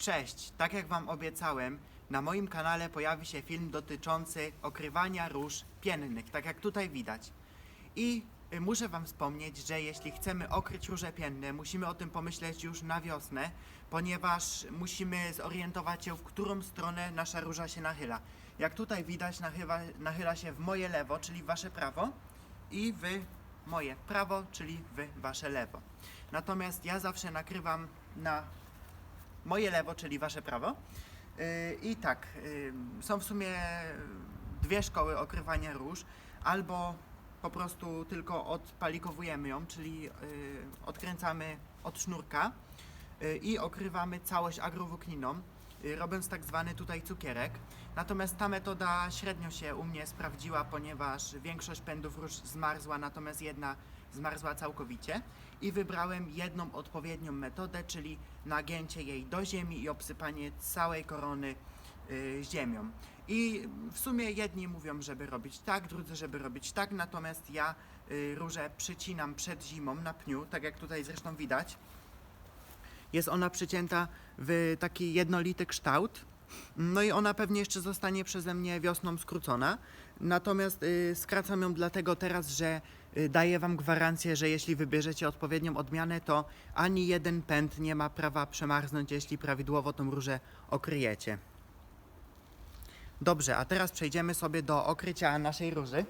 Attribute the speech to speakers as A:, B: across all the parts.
A: Cześć, tak jak Wam obiecałem, na moim kanale pojawi się film dotyczący okrywania róż piennych, tak jak tutaj widać. I y, muszę Wam wspomnieć, że jeśli chcemy okryć róże pienne, musimy o tym pomyśleć już na wiosnę, ponieważ musimy zorientować się, w którą stronę nasza róża się nachyla. Jak tutaj widać, nachyla, nachyla się w moje lewo, czyli w Wasze prawo, i w moje prawo, czyli w Wasze lewo. Natomiast ja zawsze nakrywam na moje lewo, czyli wasze prawo. Yy, I tak, yy, są w sumie dwie szkoły okrywania róż, albo po prostu tylko odpalikowujemy ją, czyli yy, odkręcamy od sznurka i okrywamy całość agrowłókniną, robiąc tak zwany tutaj cukierek. Natomiast ta metoda średnio się u mnie sprawdziła, ponieważ większość pędów róż zmarzła, natomiast jedna zmarzła całkowicie i wybrałem jedną odpowiednią metodę, czyli nagięcie jej do ziemi i obsypanie całej korony y, ziemią. I w sumie jedni mówią, żeby robić tak, drudzy, żeby robić tak, natomiast ja y, różę przycinam przed zimą na pniu, tak jak tutaj zresztą widać. Jest ona przycięta w taki jednolity kształt. No i ona pewnie jeszcze zostanie przeze mnie wiosną skrócona. Natomiast y, skracam ją dlatego teraz, że y, daję Wam gwarancję, że jeśli wybierzecie odpowiednią odmianę, to ani jeden pęd nie ma prawa przemarznąć, jeśli prawidłowo tą różę okryjecie. Dobrze, a teraz przejdziemy sobie do okrycia naszej róży.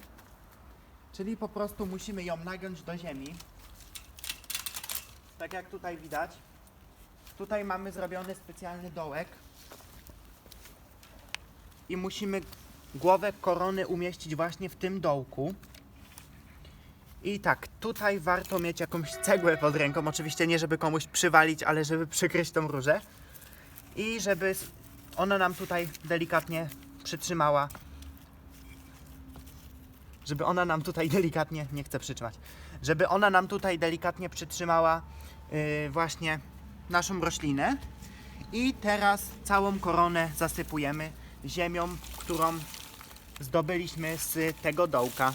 A: Czyli po prostu musimy ją nagiąć do ziemi. Tak jak tutaj widać. Tutaj mamy zrobiony specjalny dołek. I musimy głowę korony umieścić właśnie w tym dołku. I tak, tutaj warto mieć jakąś cegłę pod ręką. Oczywiście nie, żeby komuś przywalić, ale żeby przykryć tą różę. I żeby ona nam tutaj delikatnie przytrzymała. Żeby ona nam tutaj delikatnie, nie chcę przytrzymać, żeby ona nam tutaj delikatnie przytrzymała yy, właśnie naszą roślinę. I teraz całą koronę zasypujemy ziemią, którą zdobyliśmy z tego dołka.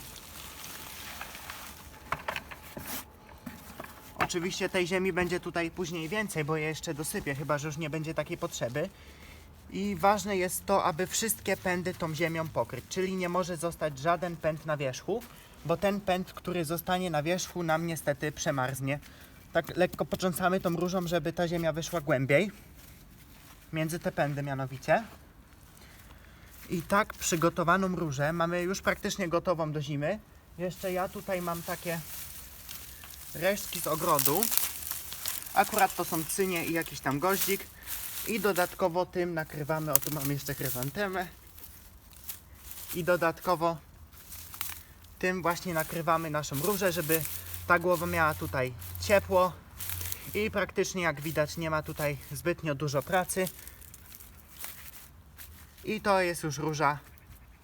A: Oczywiście tej ziemi będzie tutaj później więcej, bo jeszcze dosypię, chyba że już nie będzie takiej potrzeby. I ważne jest to, aby wszystkie pędy tą ziemią pokryć, czyli nie może zostać żaden pęd na wierzchu, bo ten pęd, który zostanie na wierzchu, nam niestety przemarznie. Tak lekko potrząsamy tą różą, żeby ta ziemia wyszła głębiej, między te pędy mianowicie. I tak przygotowaną różę mamy już praktycznie gotową do zimy. Jeszcze ja tutaj mam takie resztki z ogrodu. Akurat to są cynie i jakiś tam goździk. I dodatkowo tym nakrywamy, o tu mam jeszcze chryzantemę. I dodatkowo tym właśnie nakrywamy naszą różę, żeby ta głowa miała tutaj ciepło. I praktycznie jak widać nie ma tutaj zbytnio dużo pracy. I to jest już róża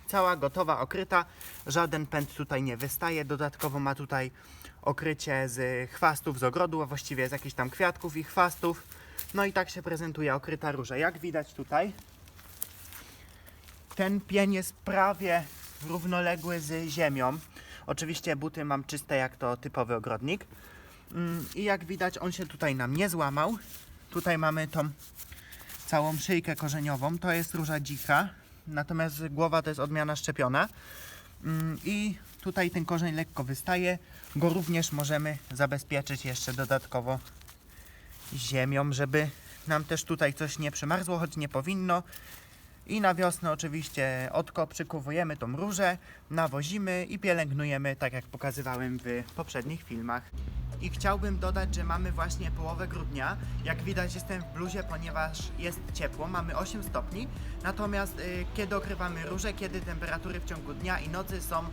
A: cała gotowa, okryta. Żaden pęd tutaj nie wystaje. Dodatkowo ma tutaj okrycie z chwastów z ogrodu, a właściwie z jakichś tam kwiatków i chwastów. No i tak się prezentuje okryta róża. Jak widać tutaj, ten pień jest prawie równoległy z ziemią. Oczywiście buty mam czyste jak to typowy ogrodnik. Mm, I jak widać on się tutaj nam nie złamał. Tutaj mamy tą całą szyjkę korzeniową. To jest róża dzika, natomiast głowa to jest odmiana szczepiona. Mm, I tutaj ten korzeń lekko wystaje. Go również możemy zabezpieczyć jeszcze dodatkowo ziemią, żeby nam też tutaj coś nie przemarzło, choć nie powinno. I na wiosnę oczywiście odkoprzykowujemy tą różę, nawozimy i pielęgnujemy, tak jak pokazywałem w poprzednich filmach. I chciałbym dodać, że mamy właśnie połowę grudnia. Jak widać jestem w bluzie, ponieważ jest ciepło, mamy 8 stopni. Natomiast y, kiedy okrywamy róże, kiedy temperatury w ciągu dnia i nocy są y,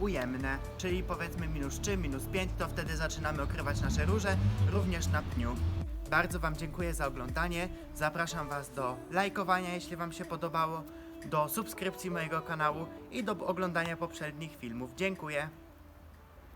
A: ujemne, czyli powiedzmy minus 3, minus 5, to wtedy zaczynamy okrywać nasze róże, również na pniu. Bardzo Wam dziękuję za oglądanie. Zapraszam Was do lajkowania, jeśli Wam się podobało, do subskrypcji mojego kanału i do oglądania poprzednich filmów. Dziękuję.